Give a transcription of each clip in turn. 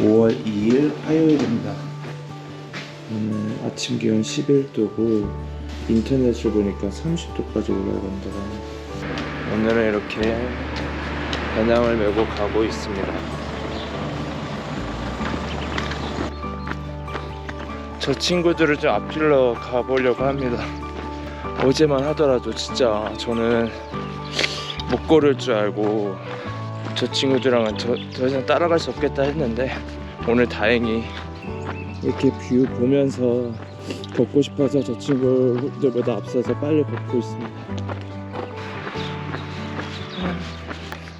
5월 2일 화요일입니다. 오늘 아침 기온 11도고 인터넷을 보니까 30도까지 올라간다. 오늘은 이렇게 배낭을 메고 가고 있습니다. 저 친구들을 좀 앞질러 가보려고 합니다. 어제만 하더라도 진짜 저는 못 걸을 줄 알고 저 친구들랑은 더, 더 이상 따라갈 수 없겠다 했는데 오늘 다행히 이렇게 뷰 보면서 걷고 싶어서 저 친구들보다 앞서서 빨리 걷고 있습니다.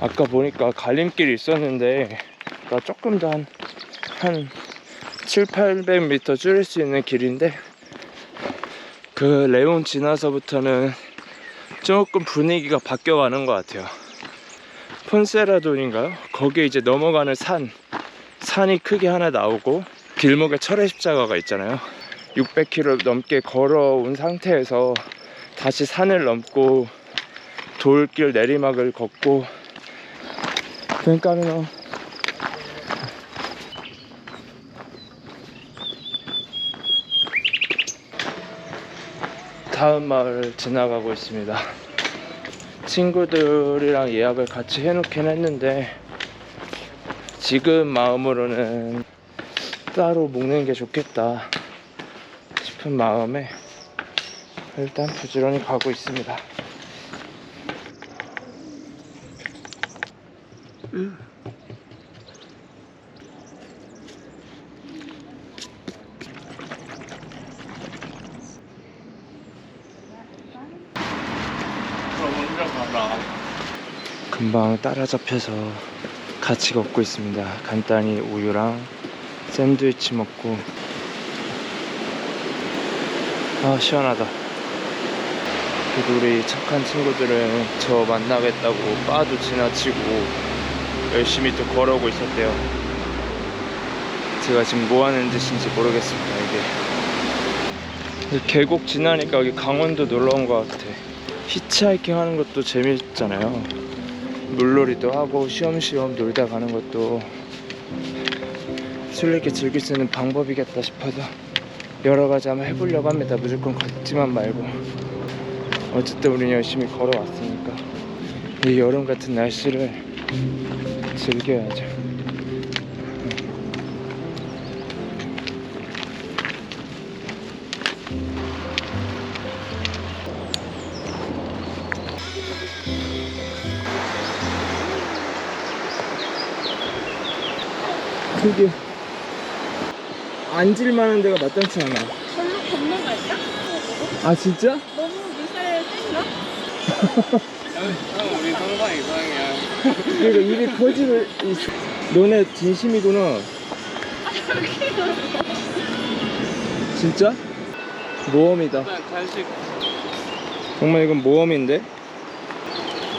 아까 보니까 갈림길이 있었는데 나 조금 더 한 한 7, 800m 줄일 수 있는 길인데 그 레온 지나서부터는 조금 분위기가 바뀌어가는 것 같아요. 폰세라돈인가요? 거기에 이제 넘어가는 산 산이 크게 하나 나오고 길목에 철의 십자가가 있잖아요. 600km 넘게 걸어온 상태에서 다시 산을 넘고 돌길 내리막을 걷고 그러니까는 다음 마을 지나가고 있습니다. 친구들이랑 예약을 같이 해놓긴 했는데 지금 마음으로는 따로 먹는 게 좋겠다 싶은 마음에 일단 부지런히 가고 있습니다. 금방 따라잡혀서 같이 걷고 있습니다. 간단히 우유랑 샌드위치 먹고 아 시원하다. 그래도 우리 착한 친구들은 저 만나겠다고 바도 지나치고 열심히 또 걸어오고 있었대요. 제가 지금 뭐 하는 짓인지 모르겠습니다. 이게 이 계곡 지나니까 여기 강원도 놀러 온 것 같아. 히치하이킹 하는 것도 재밌잖아요. 물놀이도 하고 쉬엄쉬엄 놀다 가는 것도 술래게 즐길 수 있는 방법이겠다 싶어서 여러 가지 한번 해보려고 합니다. 무조건 걷지만 말고 어쨌든 우리는 열심히 걸어왔으니까 이 여름 같은 날씨를 즐겨야죠. 그게 앉을만한 데가 마땅치 않아. 절로 건너갈까? 아 진짜? 너무 물살 센가? 형 우리 상상 이상이야. 그러니까 입이 커지고 있어. 너네 진심이구나. 진짜? 모험이다. 일단 간식 정말 이건 모험인데?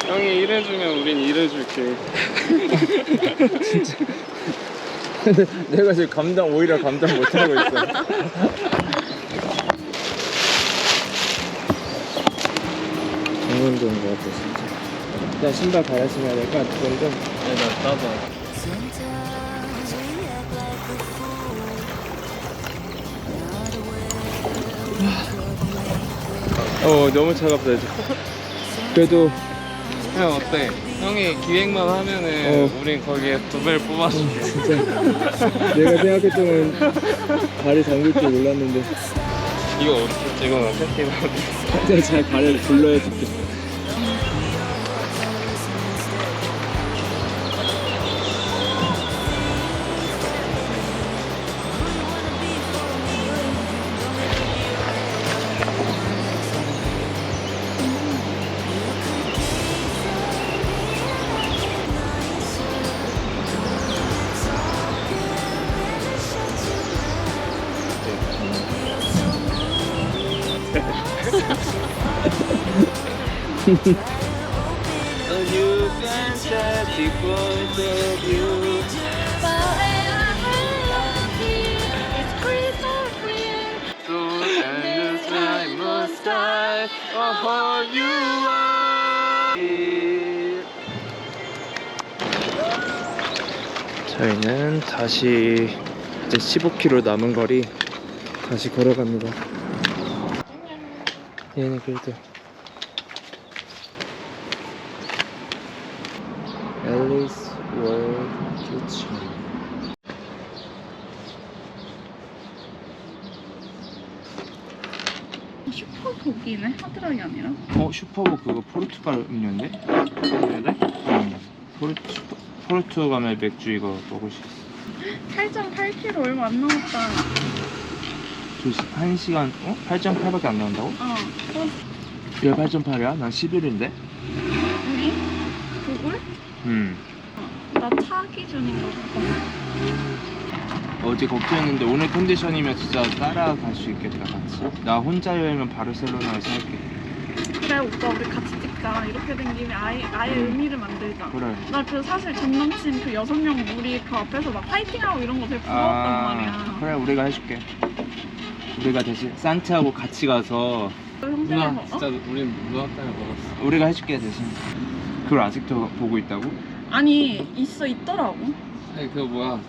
형이 일해주면 우린 일해줄게. 근데 내가 지금 감당 오히려 감당 못하고 있어. 정말 좋은 것 같아 진짜. 일단 신발 갈아 신어야 될 것 같아. 좀. 나 나도. 어 너무 차갑다 이제. 그래도 형 어때? 형이 기획만 하면은 어. 우린 거기에 두 배를 뽑아줄게. 진짜 내가 생각했던 발이 담글 줄 몰랐는데 이거 어떻게 찍어? 세팅 내가 잘 발을 불러야 줄게. 저희는 다시 이제 15km 남은 거리 다시 걸어갑니다. 얘는 그래도 앨리스 월드 키친 슈퍼 고기네 하드락이 아니라. 어 슈퍼복 그거 포르투갈 음료인데? 그래? 응. 포르투 포르투갈의 맥주 이거 먹을 수 있어. 8.8kg 얼마 안 남았다. 1 시간 어? 8.8밖에 안 나온다고? 어. 어왜 8.8이야? 난 11인데. 우리? 음. 나 차 기준인가 보다. 어제 걱정했는데 오늘 컨디션이면 진짜 따라갈 수 있겠다 같이. 나 혼자 여행은 바르셀로나에서 할게. 그래 오빠 우리 같이 찍자. 이렇게 된 김에 아예 아예 의미를 만들자. 그래. 나그 사실 전 남친 그 여섯 명 우리 그 앞에서 막 파이팅하고 이런 거 되게 부러웠단 말이야. 아, 그래 우리가 해줄게. 우리가 대신 산티하고 같이 가서 누나 형제가 진짜 우린 누나 때문에 먹었어 우리가 해줄게 대신. 그걸 아직도 보고 있다고? 아니 있어 있더라고. 아니 그거 뭐야 와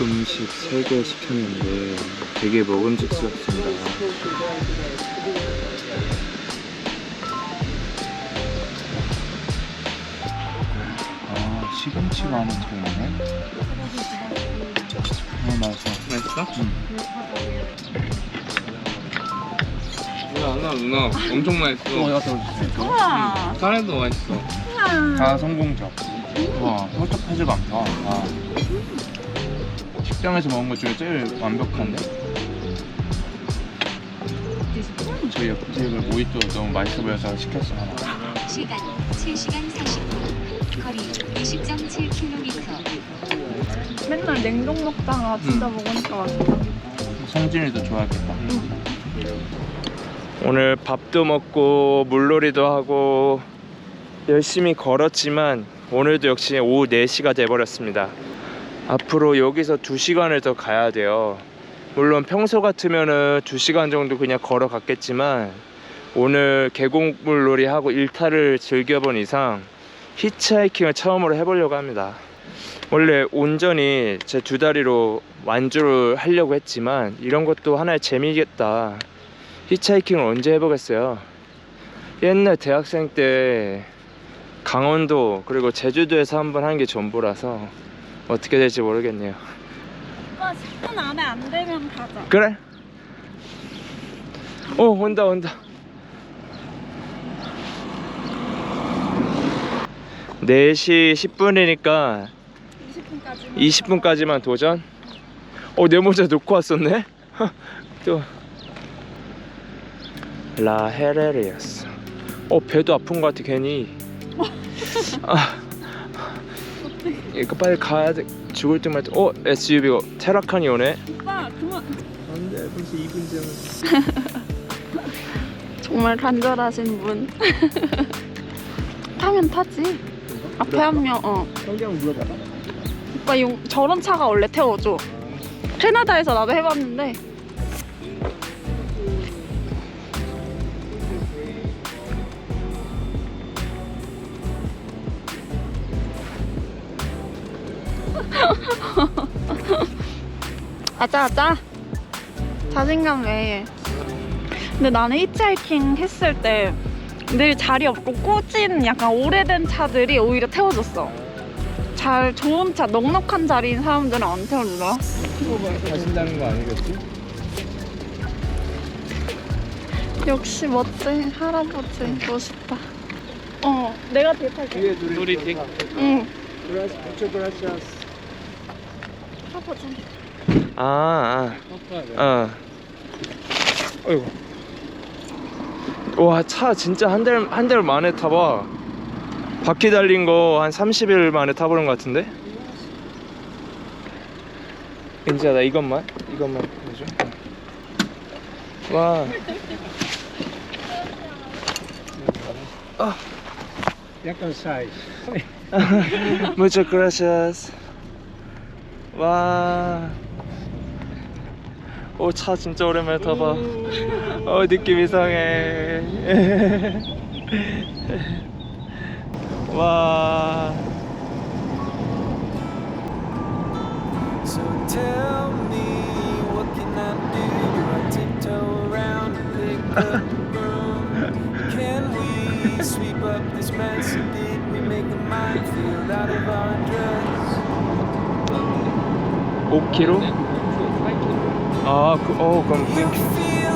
음식 3개 시켰는데 되게 먹음직스럽습니다 아 시금치가 하는 차이네 어 맛있어 맛있어? 응. 누나 누나 누나 엄청 맛있어 가서 우와. 카레도 맛있어 우와. 다 성공적 와 설득하지가 않다 아. 식당에서 먹은 것 중에 제일 완벽한데? 저희 옆 테이블 모히또 너무 맛있어 보여서 시켰어 하나 시간 7시간 40분 거리 20.7km 맨날 냉동 먹다가 진짜 먹으니까 맛있다. 성진이도 좋아하겠다. 오늘 밥도 먹고 물놀이도 하고 열심히 걸었지만 오늘도 역시 오후 4시가 돼버렸습니다. 앞으로 여기서 2시간을 더 가야 돼요. 물론 평소 같으면은 2시간 정도 그냥 걸어갔겠지만 오늘 계곡 물놀이 하고 일탈을 즐겨본 이상 히치하이킹을 처음으로 해보려고 합니다. 원래 온전히 제 두 다리로 완주를 하려고 했지만 이런 것도 하나의 재미겠다. 히치하이킹을 언제 해보겠어요. 옛날 대학생 때 강원도 그리고 제주도에서 한 번 한 게 전부라서 어떻게 될지 모르겠네요. 오빠 10분 안에 안 되면 가자. 그래? 어 온다 온다. 4시 10분이니까 20분까지. 20분까지만 도전? 어, 내 모자 놓고 왔었네? 또. 라 헤레리아스. 어, 배도 아픈 것 같아, 괜히. 아. 이거 빨리 가야 돼. 죽을 듯말 듯. 어, SUV가 테라칸이 오네. 오빠 그만. 안 돼, 벌써 2분 전. 정말 간절하신 분. 타면 타지. 앞에 한 명. 어. 성경 물어봐봐. 오빠 용, 저런 차가 원래 태워줘. 캐나다에서 나도 해봤는데. 아자 아자. 자신감 왜? 근데 나는 히치하이킹 했을 때 늘 자리 없고 꽂힌 약간 오래된 차들이 오히려 태워줬어. 잘 좋은 차 넉넉한 자리인 사람들은 안 태워주나? 가신다는 거 아니겠지? 역시 멋진 할아버지 멋있다. 어, 내가 뒤에 탈게. 뒤에 둘이 딕 응. 그라시, 무초 그라시아스. 할아버지. 아, 아. 어. 어이구. 와, 차 진짜 한 달, 한 달 만에 타봐. 바퀴 달린 거 한 30일 만에 타보는 것 같은데? 인지야, 나 이것만, 이것만 보여줘. 와. 약간 사이즈 Muchas gracias. 와. 오, 차 진짜 오랜만에 타봐. 어, 느낌 이상해. 와. 5km? 아, 그, 어, 그럼 그, feel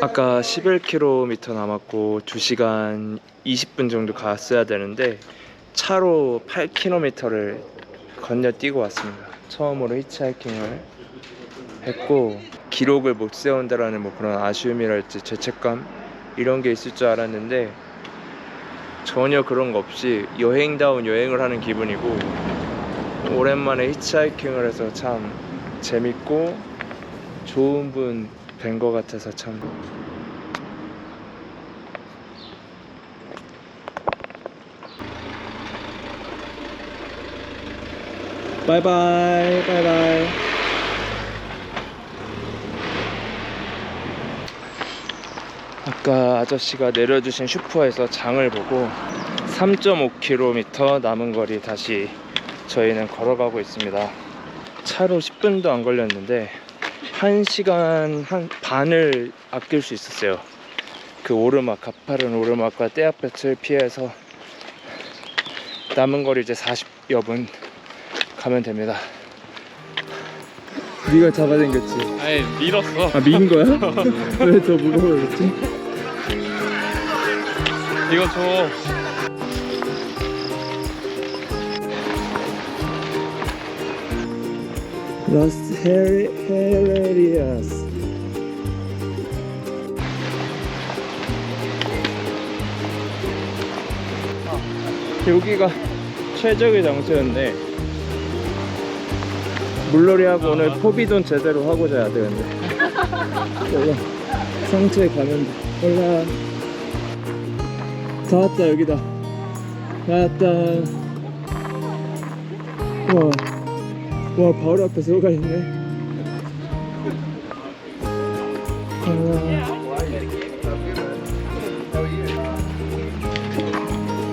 아까 11km 남았고 2시간 20분 정도 갔어야 되는데 차로 8km를 건너뛰고 왔습니다. 처음으로 히치하이킹을 했고 기록을 못 세운다라는 뭐 그런 아쉬움이랄지 죄책감 이런 게 있을 줄 알았는데 전혀 그런 거 없이 여행다운 여행을 하는 기분이고 오랜만에 히치하이킹을 해서 참 재밌고 좋은 분 뵌 것 같아서 참 바이바이 바이바이. 아까 아저씨가 내려주신 슈퍼에서 장을 보고 3.5km 남은 거리 다시 저희는 걸어가고 있습니다. 차로 10분도 안 걸렸는데 1시간 한 반을 아낄 수 있었어요. 그 오르막 가파른 오르막과 떼약볕을 피해서 남은 거리 이제 40여 분 가면 됩니다. 네가 잡아당겼지. 아니 밀었어. 아 미인 거야? 왜더 무거워졌지? 이거 줘. Las Hererias 여기가 최적의 장소였네 물놀이하고 오늘 포비돈 제대로 하고 자야 되는데. 상처에 가면 돼 올라. 다 왔다 여기다. 다 왔다. 와. 와 바로 앞에 소가 있네.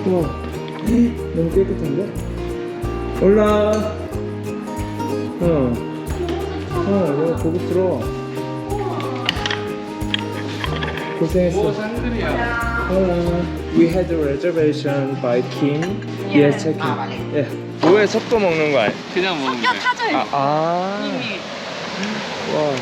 와. 너무 깨끗한데? 올라 어, 어 너무 고급스러워 고생했어 샌들이야 Hello. We had a reservation by Kim. Yes, check in. 예. 뭐에 섞어 먹는 거 아니야? 그냥 먹으면 돼 타져 아, 아. 와.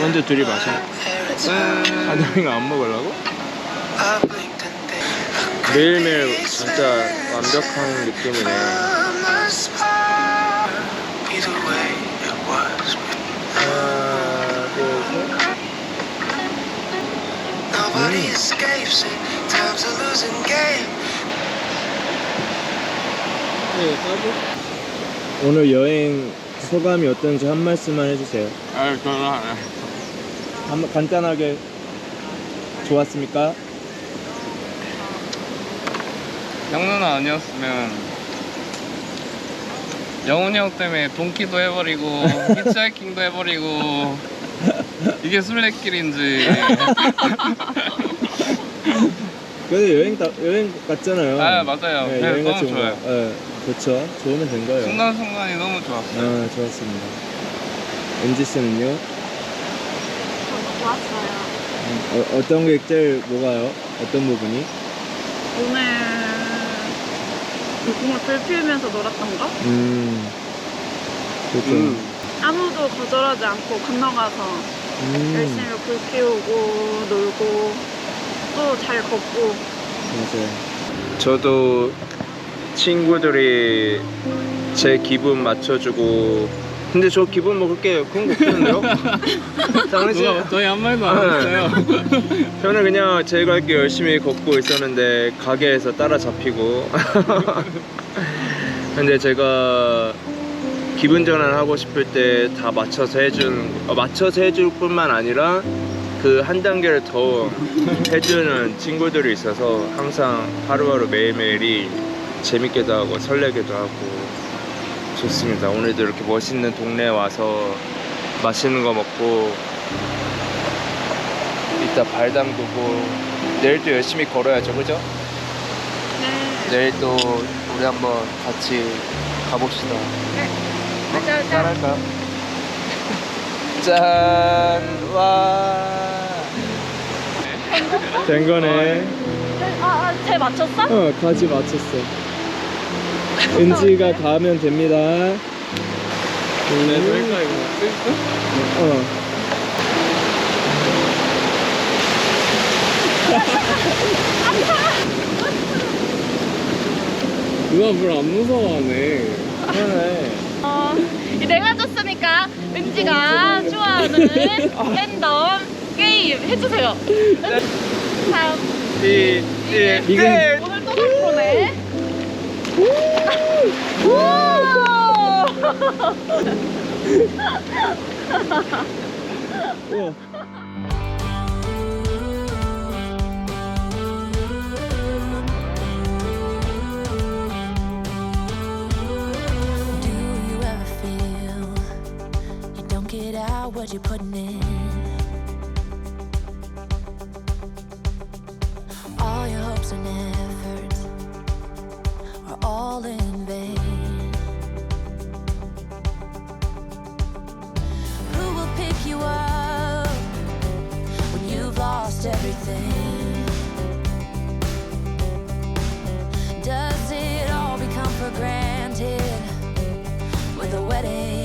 먼저 둘이 마셔. 아, 너 이거 안 먹으려고? 매일매일 진짜 완벽한 느낌이네. 하나, 둘, 셋. Nobody escapes it. Time's a losing game. 오늘 여행 소감이 어떤지 한 말씀만 해주세요. 아 별로 안 해. 한, 간단하게 좋았습니까? 형 누나 아니었으면 영훈이 형 때문에 동키도 해버리고 히치하이킹도 해버리고 이게 술래길인지 그래도 여행 다, 여행 갔잖아요. 아 맞아요 네, 여행 같이 너무 온 좋아요 거. 네, 좋죠. 좋으면 된 거예요. 순간순간이 너무 좋았어요 아, 좋았습니다. 은지 씨는요? 저도 좋았어요. 어, 어떤 게 제일 뭐가요? 어떤 부분이? 오늘 물고기 불 피우면서 놀았던 거? 음, 그렇죠. 음. 아무도 거절하지 않고 건너가서 음, 열심히 불 피우고 놀고 또 잘 걷고 맞아요. 저도 친구들이 제 기분 맞춰주고 근데 저 기분 뭐 그렇게 그런 거 없었는데요? 장훈 씨? 누가 저희 한 말도 안 네. 했어요 저는 그냥 제갈길 열심히 걷고 있었는데 가게에서 따라잡히고 근데 제가 기분 전환 하고 싶을 때 다 맞춰서 해주는 어, 맞춰서 해줄 뿐만 아니라 그 한 단계를 더 해주는 친구들이 있어서 항상 하루하루 매일매일이 재밌게도 하고 설레기도 하고 좋습니다. 오늘도 이렇게 멋있는 동네에 와서 맛있는 거 먹고 이따 발 담그고 내일 또 열심히 걸어야죠, 그죠? 네. 내일 또 우리 한번 같이 가봅시다. 맞아, 짠 할까요? 짠! 와! 된 거네. 아, 아, 쟤 맞췄어? 어, 가지 맞췄어. 은지가 가면 됩니다. 네, 될까 이거 쓸까? 어. 누가 물안 무서워하네 그러네. 어, 이 내가 줬으니까 은지가 좋아하는 랜덤 게임 해주세요. 3, 이, 이, 이게- 오늘 또 덕분 에. 오! 우와. Do you ever feel you don't get out what you're putting in? All your hopes and efforts are all in vain. Wedding